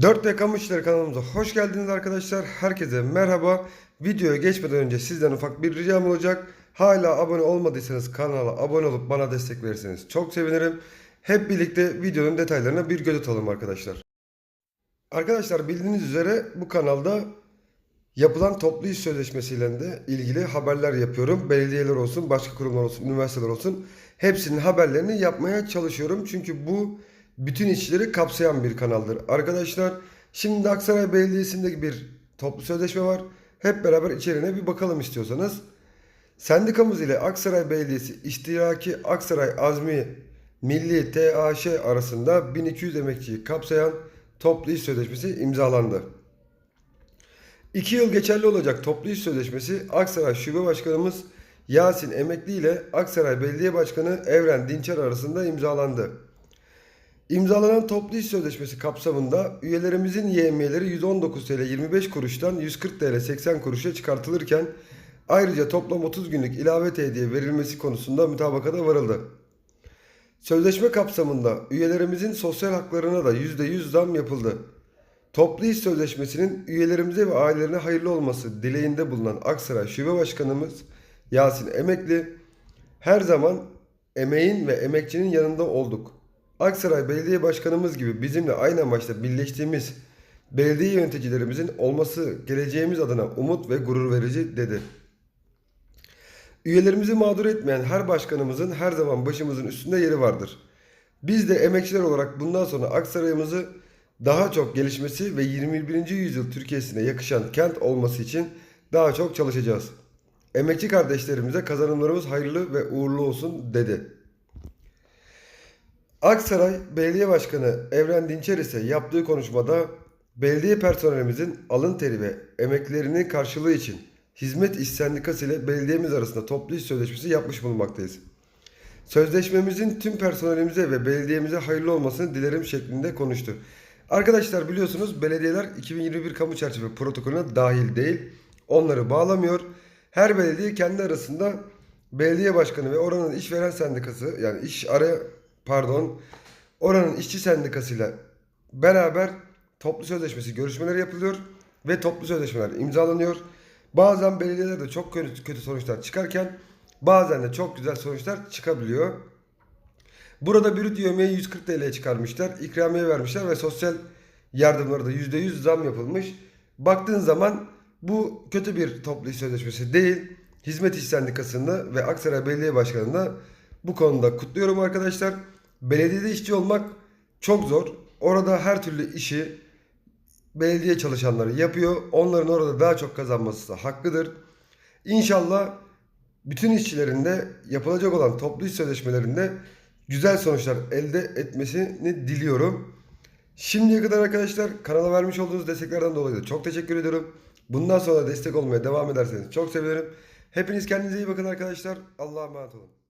4D Kamu İşleri kanalımıza hoş geldiniz arkadaşlar. Herkese merhaba. Videoya geçmeden önce sizden ufak bir ricam olacak. Hala abone olmadıysanız kanala abone olup bana destek verirseniz çok sevinirim. Hep birlikte videonun detaylarına bir göz atalım arkadaşlar. Arkadaşlar bildiğiniz üzere bu kanalda yapılan toplu iş sözleşmesiyle de ilgili haberler yapıyorum. Belediyeler olsun, başka kurumlar olsun, üniversiteler olsun. Hepsinin haberlerini yapmaya çalışıyorum. Çünkü bu bütün işçileri kapsayan bir kanaldır. Arkadaşlar şimdi Aksaray Belediyesi'nde bir toplu sözleşme var. Hep beraber içeriğine bir bakalım istiyorsanız. Sendikamız ile Aksaray Belediyesi İştiraki Aksaray Azmi Milli TAŞ arasında 1200 emekçiyi kapsayan toplu iş sözleşmesi imzalandı. 2 yıl geçerli olacak toplu iş sözleşmesi Aksaray Şube Başkanımız Yasin Emekli ile Aksaray Belediye Başkanı Evren Dinçer arasında imzalandı. İmzalanan toplu iş sözleşmesi kapsamında üyelerimizin YM'leri 119 TL 25 kuruştan 140 TL 80 kuruşa çıkartılırken ayrıca toplam 30 günlük ilave hediye verilmesi konusunda mütabakata varıldı. Sözleşme kapsamında üyelerimizin sosyal haklarına da %100 zam yapıldı. Toplu iş sözleşmesinin üyelerimize ve ailelerine hayırlı olması dileğinde bulunan Aksaray Şube Başkanımız Yasin Emekli her zaman emeğin ve emekçinin yanında olduk. Aksaray Belediye Başkanımız gibi bizimle aynı amaçla birleştiğimiz belediye yöneticilerimizin olması geleceğimiz adına umut ve gurur verici dedi. Üyelerimizi mağdur etmeyen her başkanımızın her zaman başımızın üstünde yeri vardır. Biz de emekçiler olarak bundan sonra Aksaray'ımızı daha çok gelişmesi ve 21. yüzyıl Türkiye'sine yakışan kent olması için daha çok çalışacağız. Emekçi kardeşlerimize kazanımlarımız hayırlı ve uğurlu olsun dedi. Aksaray Belediye Başkanı Evren Dinçer ise yaptığı konuşmada belediye personelimizin alın teri ve emeklerinin karşılığı için Hizmet İş Sendikası ile belediyemiz arasında toplu iş sözleşmesi yapmış bulunmaktayız. Sözleşmemizin tüm personelimize ve belediyemize hayırlı olmasını dilerim şeklinde konuştu. Arkadaşlar biliyorsunuz belediyeler 2021 kamu çerçeve protokolüne dahil değil. Onları bağlamıyor. Her belediye kendi arasında belediye başkanı ve oranın işveren sendikası yani iş araya pardon oranın işçi sendikasıyla beraber toplu sözleşmesi görüşmeleri yapılıyor ve toplu sözleşmeler imzalanıyor. Bazen belediyelerde çok kötü, sonuçlar çıkarken bazen de çok güzel sonuçlar çıkabiliyor. Burada brüt yemeği 140 TL'ye çıkarmışlar. ikramiye vermişler ve sosyal yardımları da %100 zam yapılmış. Baktığın zaman bu kötü bir toplu iş sözleşmesi değil. Hizmet İş Sendikası'nda ve Aksaray Belediye Başkanı'nda bu konuda kutluyorum arkadaşlar. Belediyede işçi olmak çok zor. Orada her türlü işi belediye çalışanları yapıyor. Onların orada daha çok kazanması da hakkıdır. İnşallah bütün işçilerin de yapılacak olan toplu iş sözleşmelerinde güzel sonuçlar elde etmesini diliyorum. Şimdiye kadar arkadaşlar kanala vermiş olduğunuz desteklerden dolayı da çok teşekkür ediyorum. Bundan sonra destek olmaya devam ederseniz çok sevinirim. Hepiniz kendinize iyi bakın arkadaşlar. Allah'a emanet olun.